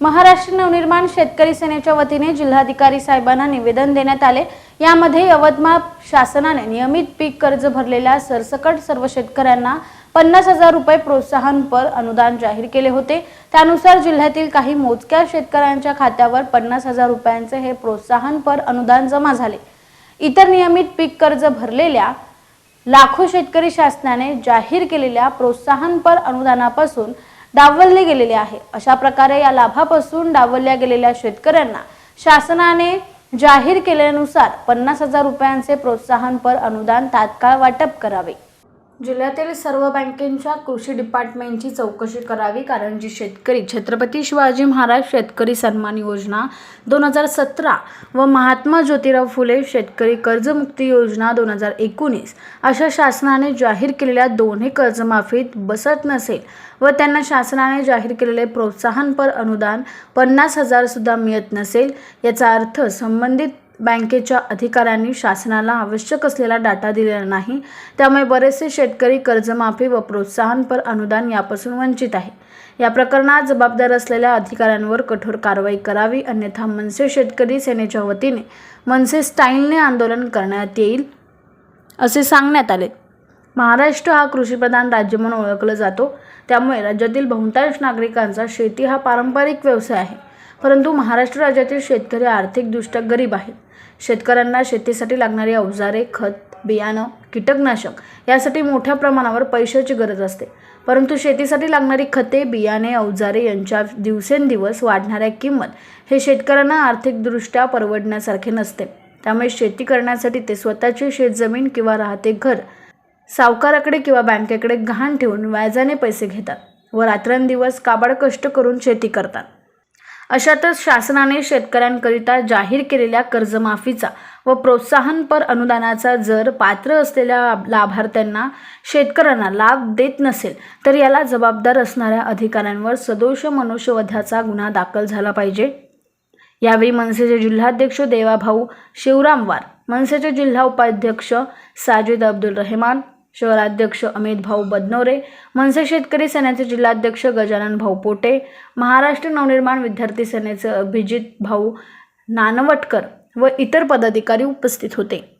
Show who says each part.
Speaker 1: महाराष्ट्र नवनिर्माण शेतकरी सेनेच्या वतीने जिल्हाधिकारी साहेबांना निवेदन देण्यात आले. यामध्ये यवतमाळ शासनाने नियमित पीक कर्ज भरलेल्या सरसकट सर्व शेतकऱ्यांना पन्नास हजार रुपये प्रोत्साहनपर अनुदान जाहीर केले होते. त्यानुसार जिल्ह्यातील काही मोजक्या शेतकऱ्यांच्या खात्यावर पन्नास हजार रुपयांचे हे प्रोत्साहनपर अनुदान जमा झाले. इतर नियमित पीक कर्ज भरलेल्या लाखो शेतकरी शासनाने जाहीर केलेल्या प्रोत्साहनपर अनुदानापासून डावलले गेलेले आहे. अशा प्रकारे या लाभापासून डावलल्या गेलेल्या शेतकऱ्यांना शासनाने जाहीर केल्यानुसार पन्नास हजार रुपयांचे प्रोत्साहनपर अनुदान तात्काळ वाटप करावे. जिल्ह्यातील सर्व बँकेच्या कृषी डिपार्टमेंटची चौकशी करावी कारण जी शेतकरी छत्रपती शिवाजी महाराज शेतकरी सन्मान योजना दोन हजार सतरा व महात्मा ज्योतिराव फुले शेतकरी कर्जमुक्ती योजना दोन हजार एकोणीस अशा शासनाने जाहीर केलेल्या दोन्ही कर्जमाफीत बसत नसेल व त्यांना शासनाने जाहीर केलेले प्रोत्साहनपर अनुदान पन्नास हजारसुद्धा मिळत नसेल याचा अर्थ संबंधित बँकेच्या अधिकाऱ्यांनी शासनाला आवश्यक असलेला डाटा दिलेला नाही. त्यामुळे बरेचसे शेतकरी कर्जमाफी व प्रोत्साहनपर अनुदान यापासून वंचित आहे. या प्रकरणात जबाबदार असलेल्या अधिकाऱ्यांवर कठोर कारवाई करावी अन्यथा मनसे शेतकरी सेनेच्या वतीने मनसे स्टाईलने आंदोलन करण्यात येईल असे सांगण्यात आले. महाराष्ट्र हा कृषीप्रधान राज्य म्हणून ओळखला जातो. त्यामुळे राज्यातील बहुतांश नागरिकांचा शेती हा पारंपरिक व्यवसाय आहे. परंतु महाराष्ट्र राज्यातील शेतकरी आर्थिकदृष्ट्या गरीब आहेत. शेतकऱ्यांना शेतीसाठी लागणारी अवजारे खत बियाणं कीटकनाशक यासाठी मोठ्या प्रमाणावर पैशाची गरज असते. परंतु शेतीसाठी लागणारी खते बियाणे अवजारे यांच्या दिवसेंदिवस वाढणाऱ्या किंमत हे शेतकऱ्यांना आर्थिकदृष्ट्या परवडण्यासारखे नसते. त्यामुळे शेती करण्यासाठी ते स्वतःची शेतजमीन किंवा राहते घर सावकाराकडे किंवा बँकेकडे गहाण ठेवून व्याजाने पैसे घेतात व रात्रंदिवस काबाड कष्ट करून शेती करतात. अशातच शासनाने शेतकऱ्यांकरिता जाहीर केलेल्या कर्जमाफीचा व प्रोत्साहनपर अनुदानाचा जर पात्र असलेल्या लाभार्थ्यांना शेतकऱ्यांना लाभ देत नसेल तर याला जबाबदार असणाऱ्या अधिकाऱ्यांवर सदोष मनुष्यवधाचा गुन्हा दाखल झाला पाहिजे. यावेळी मनसेचे जिल्हाध्यक्ष देवाभाऊ शिवरामवार मनसेचे जिल्हा उपाध्यक्ष साजिद अब्दुल रहमान शहराध्यक्ष अमित भाऊ बदनोरे मनसे शेतकरी सेनेचे जिल्हाध्यक्ष गजानन भाऊ पोटे महाराष्ट्र नवनिर्माण विद्यार्थी सेनेचे अभिजित भाऊ नानवटकर व इतर पदाधिकारी उपस्थित होते.